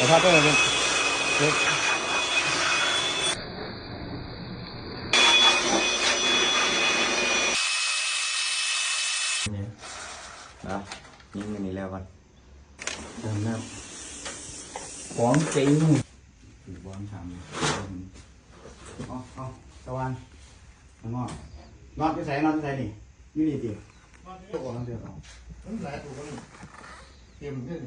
แต่ถ้าเป็นเป็นเป็นเนี่ยนะยิงอันนี้แล้วกันดำน้ำของจริงถือบอลสามอ๋ออ๋อตะวันนอนนอนที่ใส่นอนที่ใส่นี่อยู่นี่จริงตัวก่อนเดี๋ยวเอามันหลายตัวกันเตรียมขึ้น